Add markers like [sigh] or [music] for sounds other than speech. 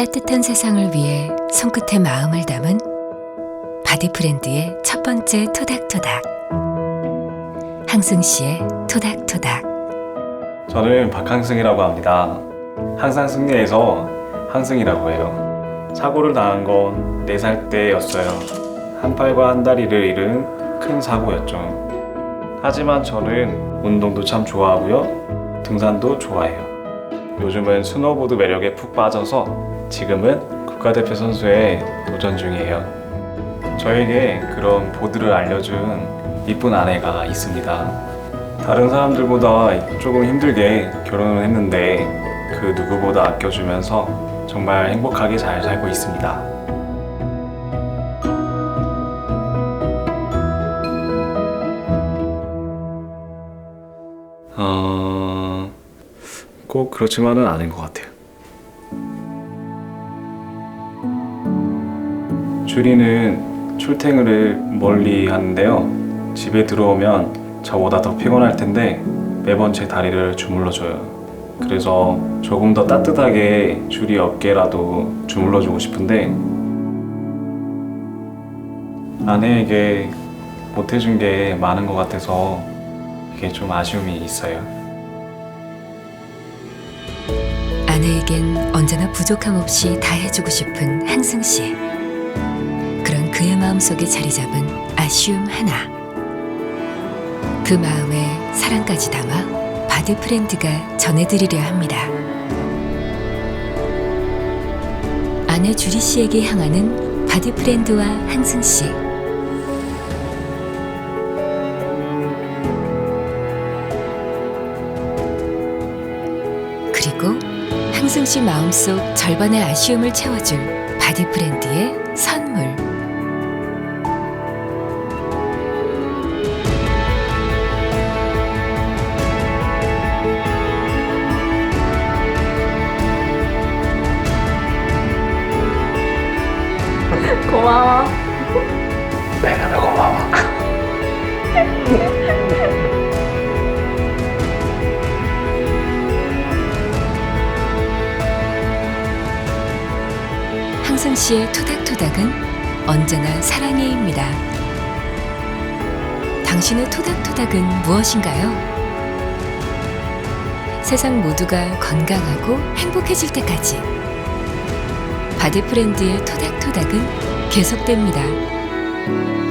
따뜻한 세상을 위해 손끝에 마음을 담은 바디프렌드의 첫 번째 토닥토닥. 항승 씨의 토닥토닥. 저는 박항승이라고 합니다. 항상 승리해서 항승이라고 해요. 사고를 당한 건 4살 때였어요. 한 팔과 한 다리를 잃은 큰 사고였죠. 하지만 저는 운동도 참 좋아하고요. 등산도 좋아해요. 요즘은 스노보드 매력에 푹 빠져서 지금은 국가대표 선수에 도전 중이에요. 저에게 그런 보드를 알려준 이쁜 아내가 있습니다. 다른 사람들보다 조금 힘들게 결혼을 했는데 그 누구보다 아껴주면서 정말 행복하게 잘 살고 있습니다. 어... 꼭 그렇지만은 않은 것 같아요. 주리는 출퇴근을 멀리 하는데요. 집에 들어오면 저보다 더 피곤할 텐데 매번 제 다리를 주물러 줘요. 그래서 조금 더 따뜻하게 주리 어깨라도 주물러 주고 싶은데 아내에게 못 해준 게 많은 것 같아서 그게 좀 아쉬움이 있어요. 아내에겐 언제나 부족함 없이 다 해주고 싶은 항승 씨. 그런 그의 마음속에 자리 잡은 아쉬움 하나. 그 마음에 사랑까지 담아 바디 프렌드가 전해드리려 합니다. 아내 주리 씨에게 향하는 바디 프렌드와 항승 씨. 그리고 항승 씨 마음속 절반의 아쉬움을 채워줄 바디프렌드의 선물. 고마워. 내가 더 고마워. [laughs] 씨의 토닥토닥은 언제나 사랑해입니다. 당신의 토닥토닥은 무엇인가요? 세상 모두가 건강하고 행복해질 때까지 바디프렌드의 토닥토닥은 계속됩니다.